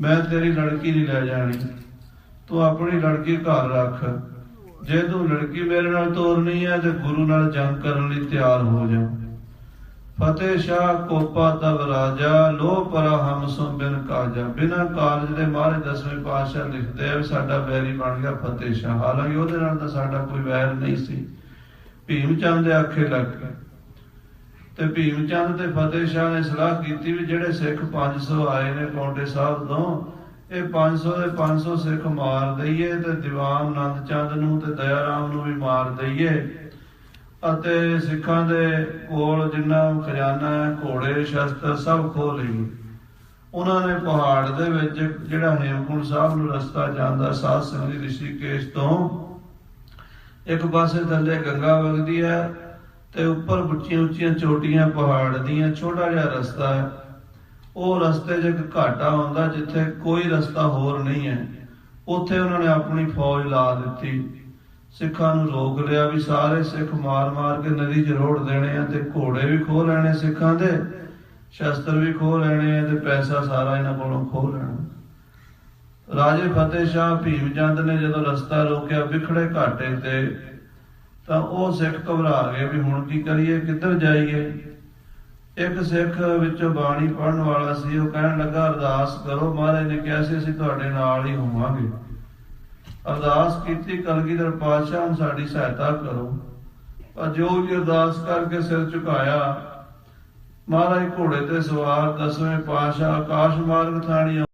ਮੈਂ ਤੇਰੀ ਲੜਕੀ ਨਹੀਂ ਲੈ ਜਾਣੀ। ਤੂੰ ਆਪਣੀ ਲੜਕੀ ਘਰ ਰੱਖ। ਜੇ ਤੂੰ ਲੜਕੀ ਮੇਰੇ ਨਾਲ ਤੋਰਨੀ ਹੈ, ਤੇ ਗੁਰੂ ਨਾਲ ਜੰਗ ਕਰਨ ਲਈ ਤਿਆਰ ਹੋ ਜਾ। ਫਤਿਹ ਸ਼ਾਹ ਕੋਪਾ ਤਬ ਰਾਜਾ, ਲੋਹ ਪਰਾ ਹਮ ਸੁਨ ਬਿਨ ਕਾਜਾ। ਬਿਨਾ ਕਾਲਜ ਦੇ ਮਹਾਰਾਜ ਦਸਵੇਂ ਪਾਤਸ਼ਾਹ ਲਿਖਦੇ ਆ ਸਾਡਾ ਵੈਰੀ ਬਣ ਗਿਆ ਫਤਿਹ ਸ਼ਾਹ। ਹਾਲਾਂਕਿ ਉਹਦੇ ਨਾਲ ਤਾਂ ਸਾਡਾ ਕੋਈ ਵੈਰ ਨਹੀਂ ਸੀ। ਭੀਮ ਚੰਦ ਦੇ ਆਖੇ ਲੱਗ ਗਏ। ਤੇ ਭੀਮ ਚੰਦ ਤੇ ਫਤਿਹ ਸ਼ਾਹ ਨੇ ਸਲਾਹ ਕੀਤੀ ਵੀ ਜਿਹੜੇ ਸਿੱਖ 500 ਆਏ ਨੇ ਪੌਂਡੇ ਸਾਹਿਬ ਤੋਂ, ਇਹ 500 ਦੇ 500 ਸਿੱਖ ਮਾਰ ਦਈਏ ਤੇ ਦੀਵਾਨ ਆਨੰਦ ਚੰਦ ਨੂੰ ਤੇ ਦਇਆ ਰਾਮ ਨੂੰ ਵੀ ਮਾਰ ਦਈਏ। ਅਤੇ ਸਿੱਖਾਂ ਦੇ ਕੋਲ ਜਿੰਨਾ ਖਜ਼ਾਨਾ ਹੈ ਘੋੜੇ, ਸ਼ਸਤਰ ਸਭ ਖੋਹ ਲਈ। ਉਹਨਾਂ ਨੇ ਪਹਾੜ ਦੇ ਵਿੱਚ ਜਿਹੜਾ ਹੇਮਕੁੰਟ ਸਾਹਿਬ ਨੂੰ ਰਸਤਾ ਜਾਂਦਾ ਸਾਧ ਸੰਗਤ ਦੀ ਰਿਸ਼ੀਕੇਸ਼ ਤੋਂ, ਇੱਕ ਪਾਸੇ ਥੱਲੇ ਗੰਗਾ ਵਗਦੀ ਹੈ ਤੇ ਉੱਪਰ ਉੱਚੀਆਂ ਉੱਚੀਆਂ ਚੋਟੀਆਂ, ਪਹਾੜ ਦੀਆਂ, ਛੋਟਾ ਜਿਹਾ ਰਸਤਾ ਹੈ। ਉਹ ਰਸਤੇ 'ਚ ਇੱਕ ਘਾਟਾ ਹੁੰਦਾ ਜਿੱਥੇ ਕੋਈ ਰਸਤਾ ਹੋਰ ਨਹੀਂ ਹੈ। ਉੱਥੇ ਉਹਨਾਂ ਨੇ ਆਪਣੀ ਫੌਜ ਲਾ ਦਿੱਤੀ। ਸਿੱਖਾਂ ਨੂੰ ਰੋਕ ਲਿਆ ਵੀ ਸਾਰੇ ਸਿੱਖ ਮਾਰ-ਮਾਰ ਕੇ ਨਦੀ 'ਚ ਰੋੜ ਦੇਣੇ ਆ ਤੇ ਘੋੜੇ ਵੀ ਖੋਹ ਲੈਣੇ ਸਿੱਖਾਂ ਦੇ, ਸ਼ਸਤਰ ਵੀ ਖੋਹ ਲੈਣੇ ਆ ਤੇ ਪੈਸਾ ਸਾਰਾ ਇਹਨਾਂ ਕੋਲੋਂ ਖੋਹ ਲੈਣਾ। ਰਾਜੇ ਫਤਿਹ ਸ਼ਾਹ ਭੀਮ ਚੰਦ ਨੇ ਜਦੋਂ ਰਸਤਾ ਰੋਕਿਆ ਵਿਖੜੇ ਘਾਟੇ ਤੇ ਤਾਂ ਉਹ ਸਿੱਖ ਘਬਰਾ ਗਏ ਵੀ ਹੁਣ ਕੀ ਕਰੀਏ, ਕਿੱਧਰ ਜਾਈਏ? ਇੱਕ ਸਿੱਖ ਵਿੱਚੋਂ ਬਾਣੀ ਪੜਨ ਵਾਲਾ ਸੀ, ਉਹ ਕਹਿਣ ਲੱਗਾ, ਅਰਦਾਸ ਕਰੋ, ਮਹਾਰਾਜ ਨੇ ਕਿਹਾ ਸੀ, ਅਸੀਂ ਤੁਹਾਡੇ ਨਾਲ ਹੀ ਹੋਵਾਂਗੇ। ਅਰਦਾਸ ਕੀਤੀ, ਕਲਗੀਧਰ ਪਾਤਸ਼ਾਹ ਹੁਣ ਸਾਡੀ ਸਹਾਇਤਾ ਕਰੋ। ਪਰ ਜੋ ਵੀ ਅਰਦਾਸ ਕਰਕੇ ਸਿਰ ਝੁਕਾਇਆ, ਮਹਾਰਾਜ ਘੋੜੇ ਤੇ ਸਵਾਰ ਦਸਵੇਂ ਪਾਤਸ਼ਾਹ ਆਕਾਸ਼ ਮਾਰਗ ਥਾਣੀ